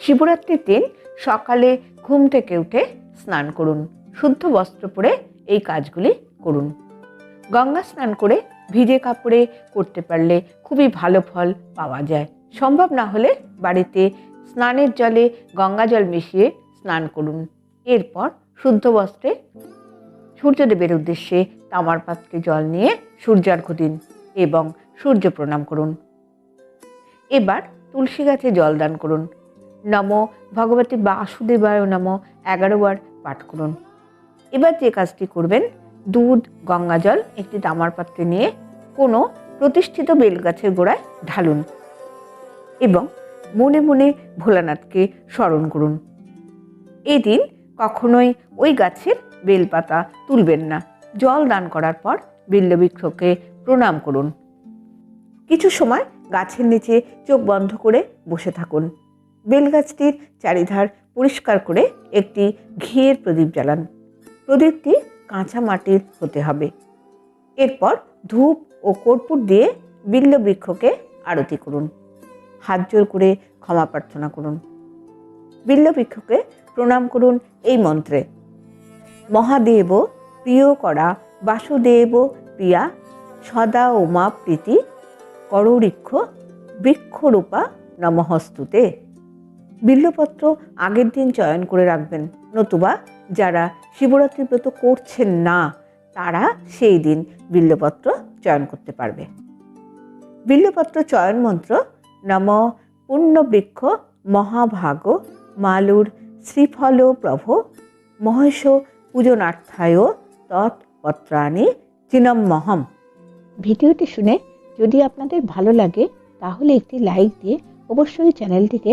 শিবরাত্রির দিন সকালে ঘুম থেকে উঠে স্নান করুন, শুদ্ধ বস্ত্র পরে এই কাজগুলি করুন। গঙ্গা স্নান করে ভিজে কাপড়ে করতে পারলে খুবই ভালো ফল পাওয়া যায়। সম্ভব না হলে বাড়িতে স্নানের জলে গঙ্গা জল মিশিয়ে স্নান করুন। এরপর শুদ্ধ বস্ত্রে সূর্যদেবের উদ্দেশ্যে তামার পাত্রে জল নিয়ে সূর্যার্ঘ্য দিন এবং সূর্য প্রণাম করুন। এবার তুলসী গাছে জল দান করুন। নম ভগবতী বাসুদেবায় নম এগারো বার পাঠ করুন। এবার যে কাজটি করবেন, দুধ, গঙ্গা জল, একটি তামার পাত্রে নিয়ে কোনো প্রতিষ্ঠিত বেলগাছের গোড়ায় ঢালুন এবং মনে মনে ভোলানাথকে স্মরণ করুন। এদিন কখনোই ওই গাছের বেলপাতা তুলবেন না। জল দান করার পর বিল্লবৃক্ষকে প্রণাম করুন। কিছু সময় গাছের নিচে চোখ বন্ধ করে বসে থাকুন। বেলগাছটির চারিধার পরিষ্কার করে একটি ঘিয়ের প্রদীপ জ্বালান। প্রদীপটি কাঁচা মাটির হতে হবে। এরপর ধূপ ও কর্পূর দিয়ে বিল্ল বৃক্ষকে আরতি করুন। হাত জোর করে ক্ষমা প্রার্থনা করুন। বিল্ল বৃক্ষকে প্রণাম করুন এই মন্ত্রে। মহাদেব প্রিয় করা বাসুদেব প্রিয়া সদা উমা প্রীতি করৌরিক্ষ বৃক্ষরূপা নমহস্তুতে বিল্লপত্র আগের দিন চয়ন করে রাখবেন। নতুবা যারা শিবরাত্রি ব্রত করছেন না, তারা সেই দিন বিল্লপত্র চয়ন করতে পারবে। বিল্লপত্র চয়ন মন্ত্র নম পুণ্যবৃক্ষ মহাভাগ মালুর শ্রীফল প্রভ মহেশ পূজনার্থায় তৎপত্রাণি চিনম্মহম। ভিডিওটি শুনে যদি আপনাদের ভালো লাগে, তাহলে একটি লাইক দিয়ে অবশ্যই চ্যানেলটিকে